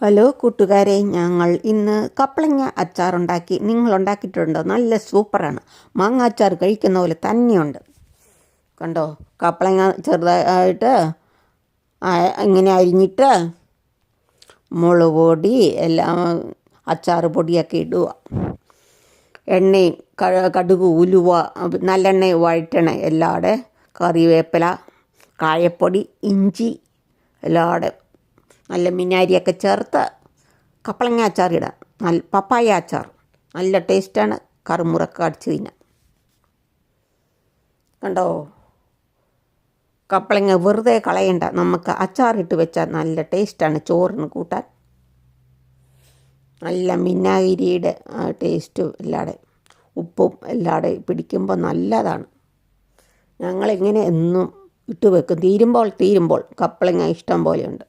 Hello കൂട്ടുകാരെ ഞങ്ങൾ ഇന്ന് കപ്പളങ്ങ അച്ചാറുണ്ടാക്കി. നിങ്ങൾ ഉണ്ടാക്കിയിട്ടുണ്ടോ? നല്ല സൂപ്പറാണ്. മാങ്ങ അച്ചാർ കഴിക്കുന്ന പോലെ തന്നെയുണ്ട്. കണ്ടോ? കപ്പളങ്ങ ചെറുതായിട്ട് ഇങ്ങനെ അരിഞ്ഞിട്ട് മുളക് പൊടി എല്ലാം അച്ചാർ പൊടിയൊക്കെ ഇടുക. എണ്ണയും കടുക് ഉലുവ നല്ലെണ്ണ വഴറ്റണ എല്ലാടെ. കറിവേപ്പില കായപ്പൊടി ഇഞ്ചി എല്ലാടെ നല്ല മിനാരിയൊക്കെ ചേർത്ത് കപ്പളങ്ങ അച്ചാർ ഇടാം നല്ല പപ്പായ അച്ചാർ. നല്ല ടേസ്റ്റാണ്. കറുമുറൊക്കെ അടിച്ച് തിന്നാം കണ്ടോ? കപ്പളങ്ങ വെറുതെ കളയണ്ട. നമുക്ക് അച്ചാറിട്ട് വെച്ചാൽ നല്ല ടേസ്റ്റാണ് ചോറിന് കൂട്ടാൻ. നല്ല മിന്നാഗിരിയുടെ ടേസ്റ്റും എല്ലാടെ. ഉപ്പും എല്ലാടെ പിടിക്കുമ്പോൾ നല്ലതാണ്. ഞങ്ങളിങ്ങനെ എന്നും ഇട്ട് വെക്കും. തീരുമ്പോൾ തീരുമ്പോൾ കപ്പളങ്ങ ഇഷ്ടം പോലെയുണ്ട്.